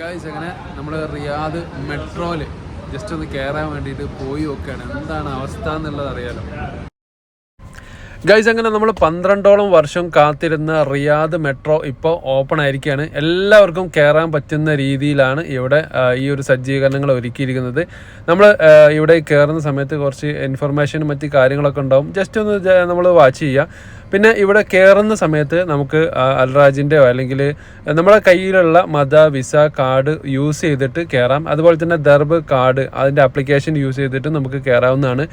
Guys അങ്ങനെ നമ്മൾ Riyadh മെട്രോയിൽ ജസ്റ്റ് ഒന്ന് കയറാൻ വേണ്ടിയിട്ട് പോയി നോക്കുകയാണ് എന്താണ് അവസ്ഥ എന്നുള്ളത് അറിയാലോ. ഗൈസ് അങ്ങനെ നമ്മൾ പന്ത്രണ്ടോളം വർഷം കാത്തിരുന്ന റിയാദ് മെട്രോ ഇപ്പോൾ ഓപ്പൺ ആയിരിക്കുകയാണ്. എല്ലാവർക്കും കയറാൻ പറ്റുന്ന രീതിയിലാണ് ഇവിടെ ഈ ഒരു സജ്ജീകരണങ്ങൾ ഒരുക്കിയിരിക്കുന്നത്. നമ്മൾ ഇവിടെ കയറുന്ന സമയത്ത് കുറച്ച് ഇൻഫർമേഷനും മറ്റ് കാര്യങ്ങളൊക്കെ ഉണ്ടാവും. ജസ്റ്റ് ഒന്ന് നമ്മൾ വാച്ച് ചെയ്യുക പിന്നെ ഇവിടെ കയറുന്ന സമയത്ത് നമുക്ക് അൽറാജിന്റെയോ അല്ലെങ്കിൽ നമ്മുടെ കയ്യിലുള്ള മത വിസ കാർഡ് യൂസ് ചെയ്തിട്ട് കയറാം അതുപോലെ തന്നെ ദർബ് കാർഡ് അതിന്റെ ആപ്ലിക്കേഷൻ യൂസ് ചെയ്തിട്ട് നമുക്ക് കയറാവുന്നതാണ്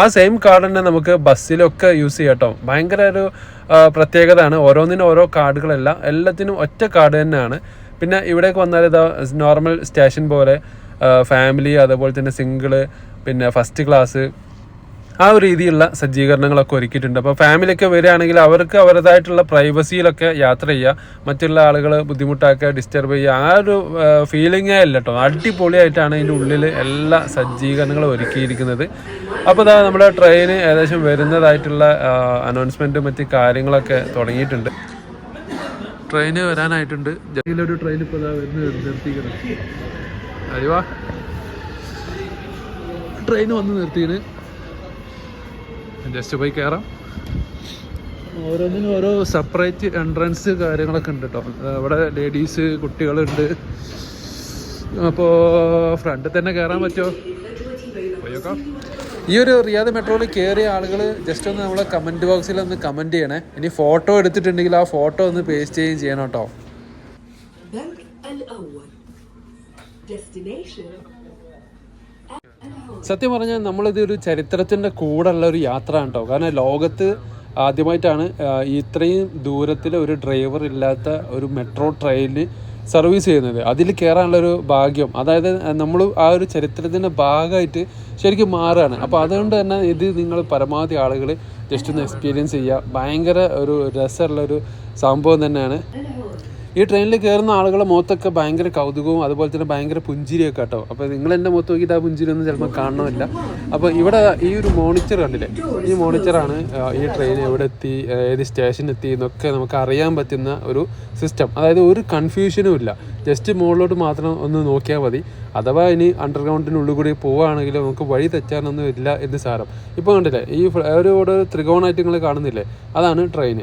ആ സെയിം കാർഡ് തന്നെ നമുക്ക് ബസ്സിലൊക്കെ യൂസ് ചെയ്യാം. കേട്ടോ. ഭയങ്കര ഒരു പ്രത്യേകതയാണ്. ഓരോന്നിനും ഓരോ കാർഡുകളല്ല. എല്ലാത്തിനും ഒറ്റ കാർഡ് തന്നെയാണ്. പിന്നെ ഇവിടേക്ക് വന്നാൽ ഇതാ നോർമൽ സ്റ്റേഷൻ പോലെ ഫാമിലി അതുപോലെ തന്നെ സിംഗിൾ പിന്നെ ഫസ്റ്റ് ക്ലാസ് ആ ഒരു രീതിയിലുള്ള സജ്ജീകരണങ്ങളൊക്കെ ഒരുക്കിയിട്ടുണ്ട്. അപ്പോൾ ഫാമിലിയൊക്കെ വരികയാണെങ്കിൽ അവർക്ക് അവരുടേതായിട്ടുള്ള പ്രൈവസിയിലൊക്കെ യാത്ര ചെയ്യുക മറ്റുള്ള ആളുകൾ ബുദ്ധിമുട്ടാക്കുക ഡിസ്റ്റർബ് ചെയ്യുക ആ ഒരു ഫീലിങ്ങേ അല്ല കേട്ടോ അടിപൊളിയായിട്ടാണ് ഇതിന്റെ ഉള്ളിൽ എല്ലാ സജ്ജീകരണങ്ങളും ഒരുക്കിയിരിക്കുന്നത്. അപ്പോൾ ഇതാ നമ്മുടെ ട്രെയിന് ഏകദേശം വരുന്നതായിട്ടുള്ള അനൗൺസ്മെന്റും മറ്റ് കാര്യങ്ങളൊക്കെ തുടങ്ങിയിട്ടുണ്ട്. ട്രെയിന് വരാനായിട്ടുണ്ട്. ഒരു ട്രെയിൻ ഇപ്പോൾ ഇതാ വരുന്ന നിർത്തിക്കണം അരിവാ ട്രെയിൻ വന്ന് നിർത്തിയാണ് ജസ്റ്റ് പോയി കയറാം ഓരോന്നിനും ഓരോ സെപ്പറേറ്റ് എൻട്രൻസ് കാര്യങ്ങളൊക്കെ ഉണ്ട് കേട്ടോ ഇവിടെ ലേഡീസ് കുട്ടികളുണ്ട്. അപ്പോൾ ഫ്രണ്ടിൽ തന്നെ കയറാൻ പറ്റുമോ? പോയേക്കാം. ഈ ഒരു റിയാദ് മെട്രോയിൽ കയറിയ ആളുകൾ ജസ്റ്റ് ഒന്ന് നമ്മളെ കമന്റ് ബോക്സിൽ ഒന്ന് കമന്റ് ചെയ്യണേ. ഇനി ഫോട്ടോ എടുത്തിട്ടുണ്ടെങ്കിൽ ആ ഫോട്ടോ ഒന്ന് പേസ്റ്റ് ചെയ്യുകയും ചെയ്യണം കേട്ടോ സത്യം പറഞ്ഞാൽ നമ്മളിത് ഒരു ചരിത്രത്തിന്റെ കൂടെയുള്ള ഒരു യാത്രയാണ് കേട്ടോ കാരണം ലോകത്ത് ആദ്യമായിട്ടാണ് ഇത്രയും ദൂരത്തിൽ ഒരു ഡ്രൈവർ ഇല്ലാത്ത ഒരു മെട്രോ ട്രെയിനിന് സർവീസ് ചെയ്യുന്നത്. അതിൽ കയറാനുള്ളൊരു ഭാഗ്യം. അതായത് നമ്മൾ ആ ഒരു ചരിത്രത്തിന്റെ ഭാഗമായിട്ട് ശരിക്കും മാറുകയാണ് അപ്പോൾ അതുകൊണ്ട് തന്നെ ഇത് നിങ്ങൾ പരമാവധി ആളുകൾ ജസ്റ്റ് ഒന്ന് എക്സ്പീരിയൻസ് ചെയ്യുക ഭയങ്കര ഒരു രസമുള്ളൊരു സംഭവം തന്നെയാണ്. ഈ ട്രെയിനിൽ കയറുന്ന ആളുകളെ മുഖത്തൊക്കെ ഭയങ്കര കൗതുകവും അതുപോലെ തന്നെ ഭയങ്കര പുഞ്ചിരിയൊക്കെ കേട്ടോ. അപ്പോൾ നിങ്ങൾ എന്റെ മുഖത്ത് നോക്കിയിട്ട് ആ പുഞ്ചിരി ഒന്നും ചിലപ്പോൾ കാണണമില്ല. അപ്പോൾ ഇവിടെ ഈ ഒരു മോണിറ്റർ കണ്ടില്ലേ? ഈ മോണിറ്ററാണ് ഈ ട്രെയിൻ എവിടെ എത്തി ഏത് സ്റ്റേഷൻ എത്തി എന്നൊക്കെ നമുക്ക് അറിയാൻ പറ്റുന്ന ഒരു സിസ്റ്റം അതായത് ഒരു കൺഫ്യൂഷനും ഇല്ല. ജസ്റ്റ് മുകളിലോട്ട് മാത്രം ഒന്ന് നോക്കിയാൽ മതി. അഥവാ ഇനി അണ്ടർഗ്രൗണ്ടിനുള്ളിൽ കൂടി പോവുകയാണെങ്കിൽ നമുക്ക് വഴി തെറ്റാനൊന്നും ഇല്ല എന്ന് സാരം. ഇപ്പോൾ കണ്ടില്ലേ? ഈ ഒരു ത്രികോണായിട്ട് നിങ്ങൾ കാണുന്നില്ലേ? അതാണ് ട്രെയിൻ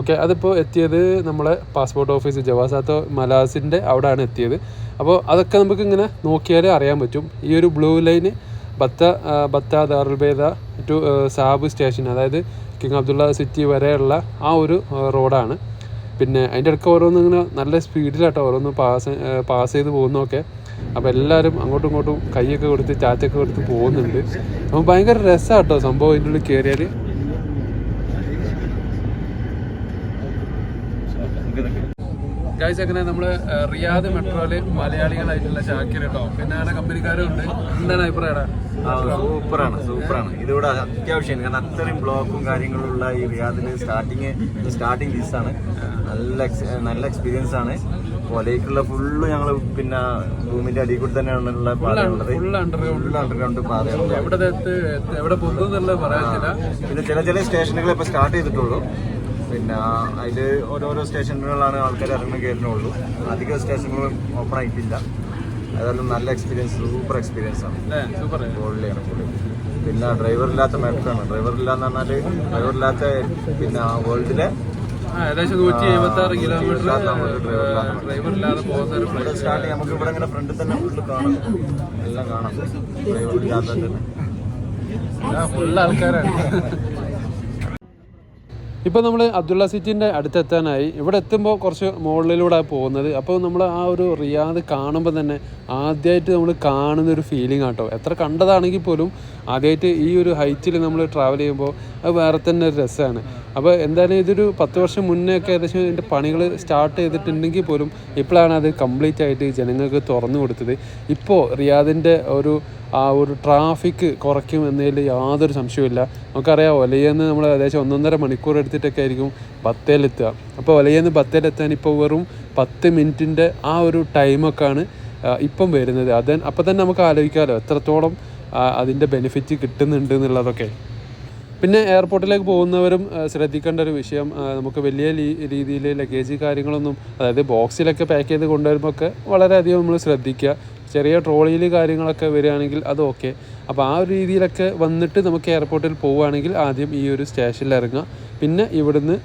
ഓക്കെ അതിപ്പോൾ എത്തിയത് നമ്മളെ പാസ്പോർട്ട് ഓഫീസ് ജവാസാത്തോ മലാസിന്റെ അവിടെയാണ് എത്തിയത്. അപ്പോൾ അതൊക്കെ നമുക്ക് ഇങ്ങനെ നോക്കിയാലേ അറിയാൻ പറ്റും. ഈ ഒരു blue line Batha Batha Dar al Baida to SABB station അതായത് കിങ് അബ്ദുള്ള സിറ്റി വരെയുള്ള ആ ഒരു റോഡാണ് പിന്നെ അതിന്റെ ഇടയ്ക്ക് ഓരോന്ന് ഇങ്ങനെ നല്ല സ്പീഡിലാട്ടോ ഓരോന്ന് പാസ് പാസ് ചെയ്ത് പോകുന്നൊക്കെ അപ്പോൾ എല്ലാവരും അങ്ങോട്ടും ഇങ്ങോട്ടും കൈയൊക്കെ കൊടുത്ത് ചാറ്റൊക്കെ കൊടുത്ത് പോകുന്നുണ്ട്. അപ്പോൾ ഭയങ്കര രസമാണ് കേട്ടോ സംഭവം അതിന്റെ ഉള്ളിൽ കയറിയാൽ അങ്ങനെ നമ്മൾ റിയാദ് മെട്രോയിൽ മലയാളികളായിട്ടുള്ള ഷാക്കിർ കേട്ടോ പിന്നെ അവിടെ കമ്പനിക്കാരും ഉണ്ട് എന്താണ് അഭിപ്രായം സൂപ്പറാണ് സൂപ്പറാണ്. ഇതിവിടെ അത്യാവശ്യമാണ്. കാരണം അത്രയും ബ്ലോക്കും കാര്യങ്ങളും ഉള്ള ഈ റിയാദിന് സ്റ്റാർട്ടിങ് സ്റ്റാർട്ടിങ് ദിവസമാണ് നല്ല നല്ല എക്സ്പീരിയൻസ് ആണ്. കൊലയ്ക്കുള്ള ഫുള്ള് ഞങ്ങൾ പിന്നെ ഭൂമിന്റെ അടിയിൽ കൂടി തന്നെയാണുള്ള പാതയുള്ളത്. അണ്ടർഗ്രൗണ്ട് പാതയാണ്. പിന്നെ ചില ചില സ്റ്റേഷനുകൾ ഇപ്പോൾ സ്റ്റാർട്ട് ചെയ്തിട്ടുള്ളൂ. പിന്നെ അതിൽ ഓരോരോ സ്റ്റേഷനുകളാണ് ആൾക്കാർ ഇറങ്ങി കയറുന്നുള്ളൂ അധികം സ്റ്റേഷനുകളും ഓപ്പൺ ആയിട്ടില്ല. അതെല്ലാം നല്ല എക്സ്പീരിയൻസ് സൂപ്പർ എക്സ്പീരിയൻസ് ആണ്. പൊള്ളിയാണ് പിന്നെ ഡ്രൈവർ ഇല്ലാത്ത മെട്രോണ് ഡ്രൈവർ ഇല്ലാന്ന് പറഞ്ഞാൽ ഡ്രൈവർ ഇല്ലാത്ത പിന്നെ വേൾഡിലെ ഏകദേശം നൂറ്റി എഴുപത്തി ആറ് കിലോമീറ്റർ ഡ്രൈവർ ഇല്ലാതെ പോകുന്ന ഒരു ഇവിടെ സ്റ്റാർട്ട് നമുക്ക് ഇവിടെ ഇങ്ങനെ ഫ്രണ്ടിൽ തന്നെ ഫുള്ള് കാണാം. എല്ലാം കാണാം. ഡ്രൈവർ ഇല്ലാത്ത ഫുൾ ആൾക്കാരാണ്. ഇപ്പോൾ നമ്മൾ അബ്ദുള്ള സിറ്റിന്റെ അടുത്തെത്താനായി ഇവിടെ എത്തുമ്പോൾ കുറച്ച് മുകളിലൂടെ പോകുന്നത്. അപ്പോൾ നമ്മൾ ആ ഒരു റിയാദ് കാണുമ്പോൾ തന്നെ ആദ്യമായിട്ട് നമ്മൾ കാണുന്ന ഒരു ഫീലിംഗ് ആട്ടോ. എത്ര കണ്ടതാണെങ്കിൽ പോലും ആദ്യമായിട്ട് ഈ ഒരു ഹൈറ്റിൽ നമ്മൾ ട്രാവൽ ചെയ്യുമ്പോൾ അത് വേറെ തന്നെ ഒരു രസമാണ് അപ്പോൾ എന്തായാലും ഇതൊരു പത്ത് വർഷം മുന്നേ ഒക്കെ ഏകദേശം ഇതിന്റെ പണികൾ സ്റ്റാർട്ട് ചെയ്തിട്ടുണ്ടെങ്കിൽ പോലും ഇപ്പോഴാണ് അത് കംപ്ലീറ്റ് ആയിട്ട് ജനങ്ങൾക്ക് തുറന്നു കൊടുത്തത്. ഇപ്പോൾ റിയാദിന്റെ ഒരു ആ ഒരു ട്രാഫിക് കുറയ്ക്കും എന്നതിൽ യാതൊരു സംശയവുമില്ല. നമുക്കറിയാം ഒലയെന്ന് നമ്മൾ ഏകദേശം ഒന്നൊന്നര മണിക്കൂർ എടുത്തിട്ടൊക്കെ ആയിരിക്കും ബത്തേലെത്തുക. അപ്പോൾ ഒലയെന്ന് ബത്തേലെത്താൻ ഇപ്പോൾ വെറും പത്ത് മിനിറ്റിന്റെ ആ ഒരു ടൈമൊക്കെയാണ് ഇപ്പം വരുന്നത്. അത് അപ്പോൾ തന്നെ നമുക്ക് ആലോചിക്കാമല്ലോ എത്രത്തോളം അതിന്റെ ബെനിഫിറ്റ് കിട്ടുന്നുണ്ട് എന്നുള്ളതൊക്കെ. പിന്നെ എയർപോർട്ടിലേക്ക് പോകുന്നവരും ശ്രദ്ധിക്കേണ്ട ഒരു വിഷയം നമുക്ക് വലിയ രീതിയിൽ ലഗേജ് കാര്യങ്ങളൊന്നും അതായത് ബോക്സിലൊക്കെ പാക്ക് ചെയ്ത് കൊണ്ടുവരുമ്പോൾ ഒക്കെ വളരെയധികം നമ്മൾ ശ്രദ്ധിക്കുക. ചെറിയ ട്രോളിയിൽ കാര്യങ്ങളൊക്കെ വരികയാണെങ്കിൽ അത് ഓക്കെ. അപ്പോൾ ആ ഒരു രീതിയിലൊക്കെ വന്നിട്ട് നമുക്ക് എയർപോർട്ടിൽ പോവുകയാണെങ്കിൽ ആദ്യം ഈ ഒരു സ്റ്റേഷനിൽ ഇറങ്ങുക. പിന്നെ ഇവിടുന്ന്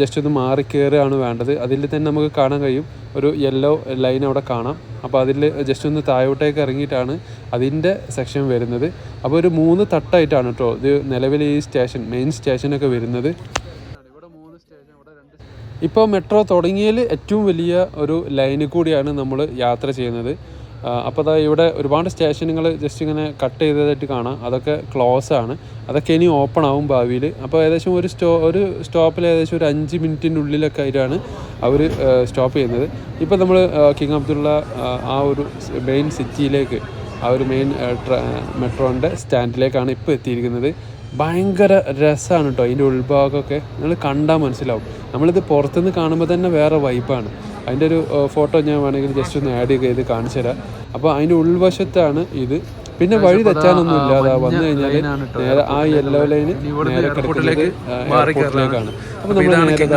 ജസ്റ്റ് ഒന്ന് മാറി കയറുകയാണ് വേണ്ടത്. അതിൽ തന്നെ നമുക്ക് കാണാൻ കഴിയും. ഒരു യെല്ലോ ലൈൻ അവിടെ കാണാം. അപ്പോൾ അതിൽ ജസ്റ്റ് ഒന്ന് താഴോട്ടേക്ക് ഇറങ്ങിയിട്ടാണ് അതിന്റെ സെക്ഷൻ വരുന്നത്. അപ്പോൾ ഒരു മൂന്ന് തട്ടായിട്ടാണ് കേട്ടോ ഇത് നിലവിൽ ഈ സ്റ്റേഷൻ മെയിൻ സ്റ്റേഷനൊക്കെ വരുന്നത്. ഇപ്പോൾ മെട്രോ തുടങ്ങിയതിൽ ഏറ്റവും വലിയ ഒരു ലൈനിൽ കൂടിയാണ് നമ്മൾ യാത്ര ചെയ്യുന്നത്. അപ്പോൾ അതാ ഇവിടെ ഒരുപാട് സ്റ്റേഷനുകൾ ജസ്റ്റ് ഇങ്ങനെ കട്ട് ചെയ്തതായിട്ട് കാണാം. അതൊക്കെ ക്ലോസ് ആണ്. അതൊക്കെ ഇനി ഓപ്പൺ ആവും ഭാവിയിൽ. അപ്പോൾ ഏകദേശം ഒരു സ്റ്റോ ഒരു സ്റ്റോപ്പിൽ ഏകദേശം ഒരു അഞ്ച് മിനിറ്റിന്റെ ഉള്ളിലൊക്കെ ആയിട്ടാണ് അവർ സ്റ്റോപ്പ് ചെയ്യുന്നത്. ഇപ്പോൾ നമ്മൾ കിങ് അബ്ദുള്ള ആ, ഒരു മെയിൻ സിറ്റിയിലേക്ക് ആ ഒരു മെയിൻ മെട്രോന്റെ സ്റ്റാൻഡിലേക്കാണ് ഇപ്പോൾ എത്തിയിരിക്കുന്നത്. ഭയങ്കര രസമാണ് കേട്ടോ അതിന്റെ ഉൾഭാഗമൊക്കെ. നിങ്ങൾ കണ്ടാൽ മനസ്സിലാവും. നമ്മളിത് പുറത്തുനിന്ന് കാണുമ്പോൾ തന്നെ വേറെ വൈബാണ് അതിന്റെ ഒരു ഫോട്ടോ ഞാൻ വേണമെങ്കിൽ ജസ്റ്റ് ഒന്ന് ആഡ് ചെയ്ത് കാണിച്ചു തരാം. അപ്പോൾ അതിന്റെ ഉൾവശത്താണ് ഇത്. പിന്നെ വഴി തെറ്റാനൊന്നും അതാ വന്നു കഴിഞ്ഞാൽ നേരെ ആ യെല്ലോ ലൈന് നേരെ കിടക്കുന്നത് എയർപോർട്ടിലേക്കാണ് അപ്പോൾ നമ്മൾ നേരെ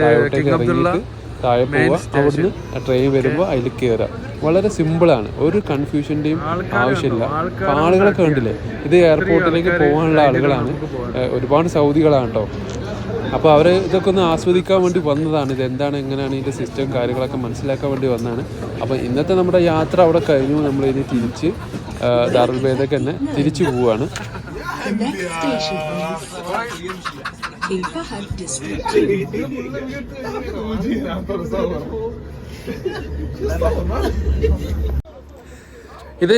താഴോട്ടേക്ക് ഇറങ്ങിയിട്ട് താഴെ പോവുക അവിടുന്ന് ട്രെയിൻ വരുമ്പോൾ അതിൽ കയറുക വളരെ സിമ്പിളാണ് ഒരു കൺഫ്യൂഷന്റെയും ആവശ്യമില്ല. ആളുകളൊക്കെ ഉണ്ടല്ലേ ഇത് എയർപോർട്ടിലേക്ക് പോകാനുള്ള ആളുകളാണ്. ഒരുപാട് സൗദികളാണ് കേട്ടോ അപ്പോൾ അവർ ഇതൊക്കെ ഒന്ന് ആസ്വദിക്കാൻ വേണ്ടി വന്നതാണ്. ഇത് എന്താണ് എങ്ങനെയാണ് ഇതിന്റെ സിസ്റ്റം കാര്യങ്ങളൊക്കെ മനസ്സിലാക്കാൻ വേണ്ടി വന്നതാണ്. അപ്പോൾ ഇന്നത്തെ നമ്മുടെ യാത്ര അവിടെ കഴിഞ്ഞു. നമ്മൾ ഇനി തിരിച്ച് ദാറുൽബേദക്ക് തന്നെ തിരിച്ചു പോവുകയാണ് ഇത്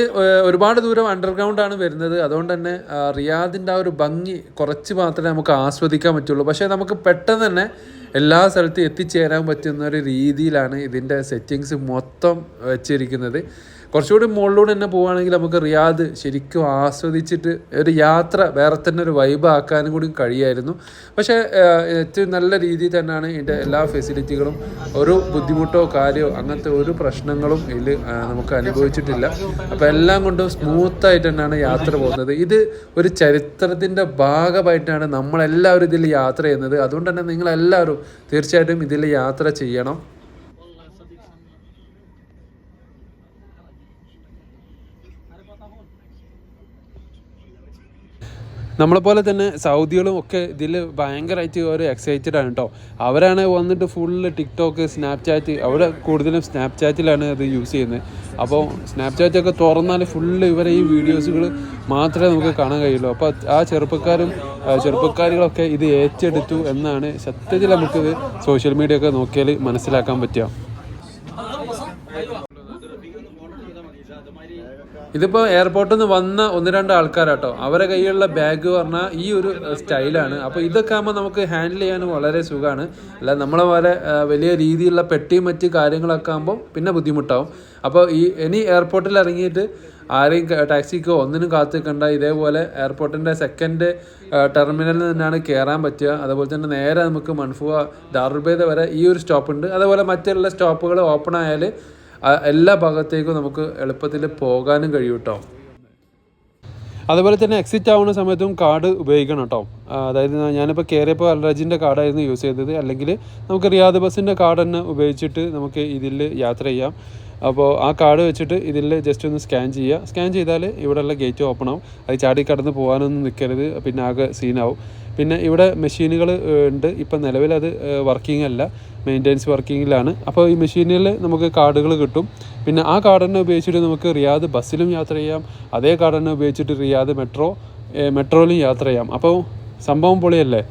ഒരുപാട് ദൂരം അണ്ടർഗ്രൗണ്ട് ആണ് വരുന്നത്. അതുകൊണ്ട് തന്നെ റിയാദിന്റെ ആ ഒരു ഭംഗി കുറച്ച് മാത്രമേ നമുക്ക് ആസ്വദിക്കാൻ പറ്റുള്ളൂ. പക്ഷേ നമുക്ക് പെട്ടെന്ന് തന്നെ എല്ലാ സ്ഥലത്തും എത്തിച്ചേരാൻ പറ്റുന്ന ഒരു രീതിയിലാണ് ഇതിന്റെ സെറ്റിങ്സ് മൊത്തം വെച്ചിരിക്കുന്നത്. കുറച്ചുകൂടി മുകളിലൂടെ തന്നെ പോവുകയാണെങ്കിൽ നമുക്ക് റിയാദ് ശരിക്കും ആസ്വദിച്ചിട്ട് ഒരു യാത്ര വേറെ തന്നെ ഒരു വൈബ് ആക്കാനും കൂടി കഴിയായിരുന്നു. പക്ഷേ ഏറ്റവും നല്ല രീതിയിൽ തന്നെയാണ് ഇതിന്റെ എല്ലാ ഫെസിലിറ്റികളും ഒരു ബുദ്ധിമുട്ടോ കാര്യമോ അങ്ങനത്തെ ഒരു പ്രശ്നങ്ങളും ഇതിൽ നമുക്ക് അനുഭവിച്ചിട്ടില്ല. അപ്പോൾ എല്ലാം കൊണ്ടും സ്മൂത്തായിട്ട് തന്നെയാണ് യാത്ര പോകുന്നത്. ഇത് ഒരു ചരിത്രത്തിന്റെ ഭാഗമായിട്ടാണ് നമ്മളെല്ലാവരും ഇതിൽ യാത്ര ചെയ്യുന്നത്. അതുകൊണ്ട് തന്നെ നിങ്ങളെല്ലാവരും തീർച്ചയായിട്ടും ഇതിൽ യാത്ര ചെയ്യണം. നമ്മളെപ്പോലെ തന്നെ സൗദികളും ഒക്കെ ഇതിൽ ഭയങ്കരമായിട്ട് ഒരു എക്സൈറ്റഡ് ആണ് കേട്ടോ അവരാണ് വന്നിട്ട് ഫുള്ള് ടിക്ടോക്ക് സ്നാപ്ചാറ്റ് അവിടെ കൂടുതലും സ്നാപ്ചാറ്റിലാണ് അത് യൂസ് ചെയ്യുന്നത്. അപ്പോൾ സ്നാപ്ചാറ്റൊക്കെ തുറന്നാൽ ഫുള്ള് ഇവരെ ഈ വീഡിയോസുകൾ മാത്രമേ നമുക്ക് കാണാൻ കഴിയുള്ളൂ. അപ്പോൾ ആ ചെറുപ്പക്കാരും ചെറുപ്പക്കാരികളൊക്കെ ഇത് ഏറ്റെടുത്തു എന്നാണ് സത്യത്തിൽ നമുക്കിത് സോഷ്യൽ മീഡിയ ഒക്കെ നോക്കിയാൽ മനസ്സിലാക്കാൻ പറ്റുക. ഇതിപ്പോൾ എയർപോർട്ടിൽ നിന്ന് വന്ന ഒന്ന് രണ്ട് ആൾക്കാരാട്ടോ. അവരെ കയ്യിലുള്ള ബാഗ് പറഞ്ഞാൽ ഈ ഒരു സ്റ്റൈലാണ്. അപ്പോൾ ഇതൊക്കെ ആകുമ്പോൾ നമുക്ക് ഹാൻഡിൽ ചെയ്യാൻ വളരെ സുഖമാണ് അല്ല നമ്മളെ പോലെ വലിയ രീതിയിലുള്ള പെട്ടിയും മറ്റ് കാര്യങ്ങളൊക്കെ ആകുമ്പോൾ പിന്നെ ബുദ്ധിമുട്ടാവും. അപ്പോൾ ഈ ഇനി എയർപോർട്ടിൽ ഇറങ്ങിയിട്ട് ആരെയും ടാക്സിക്കോ ഒന്നിനും കാത്തു നിൽക്കണ്ട ഇതേപോലെ എയർപോർട്ടിന്റെ സെക്കൻഡ് ടെർമിനലിൽ നിന്നാണ് കയറാൻ പറ്റുക. അതുപോലെ തന്നെ നേരെ നമുക്ക് മൺഫുവ ദാറുബേദ വരെ ഈ ഒരു സ്റ്റോപ്പ് ഉണ്ട്. അതുപോലെ മറ്റുള്ള സ്റ്റോപ്പുകൾ ഓപ്പൺ ആയാൽ എല്ലാ ഭാഗത്തേക്കും നമുക്ക് എളുപ്പത്തിൽ പോകാനും കഴിയും കേട്ടോ അതുപോലെ തന്നെ എക്സിറ്റ് ആവുന്ന സമയത്തും കാർഡ് ഉപയോഗിക്കണം കേട്ടോ. അതായത് ഞാനിപ്പോൾ കയറിയപ്പോൾ അൽറാജിന്റെ കാർഡായിരുന്നു യൂസ് ചെയ്തത്. അല്ലെങ്കിൽ നമുക്ക് റിയാദ് ബസ്സിന്റെ കാർഡ് തന്നെ ഉപയോഗിച്ചിട്ട് നമുക്ക് ഇതിൽ യാത്ര ചെയ്യാം. അപ്പോൾ ആ കാർഡ് വെച്ചിട്ട് ഇതിൽ ജസ്റ്റ് ഒന്ന് സ്കാൻ ചെയ്യുക. സ്കാൻ ചെയ്താൽ ഇവിടെയുള്ള ഗേറ്റ് ഓപ്പൺ ആവും. അത് ചാടി കടന്ന് പോകാനൊന്നും നിൽക്കരുത് പിന്നെ ആകെ സീനാവും പിന്നെ ഇവിടെ മെഷീനുകൾ ഉണ്ട്. ഇപ്പം നിലവിൽ അത് വർക്കിംഗ് അല്ല. മെയിന്റെനൻസ് വർക്കിങ്ങിലാണ് അപ്പോൾ ഈ മെഷീനിൽ നമുക്ക് കാർഡുകൾ കിട്ടും. പിന്നെ ആ കാർഡ് തന്നെ ഉപയോഗിച്ചിട്ട് നമുക്ക് റിയാദ് ബസ്സിലും യാത്ര ചെയ്യാം. അതേ കാർഡ് തന്നെ ഉപയോഗിച്ചിട്ട് റിയാദ് മെട്രോ മെട്രോയിലും യാത്ര ചെയ്യാം. അപ്പോൾ സംഭവം പൊളിയല്ലേ?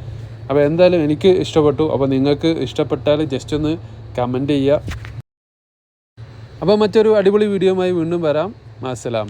അപ്പോൾ എന്തായാലും എനിക്ക് ഇഷ്ടപ്പെട്ടു. അപ്പോൾ നിങ്ങൾക്ക് ഇഷ്ടപ്പെട്ടാൽ ജസ്റ്റ് ഒന്ന് കമന്റ് ചെയ്യുക. അപ്പോൾ മറ്റൊരു അടിപൊളി വീഡിയോയുമായി വീണ്ടും വരാം. അസ്സലാമ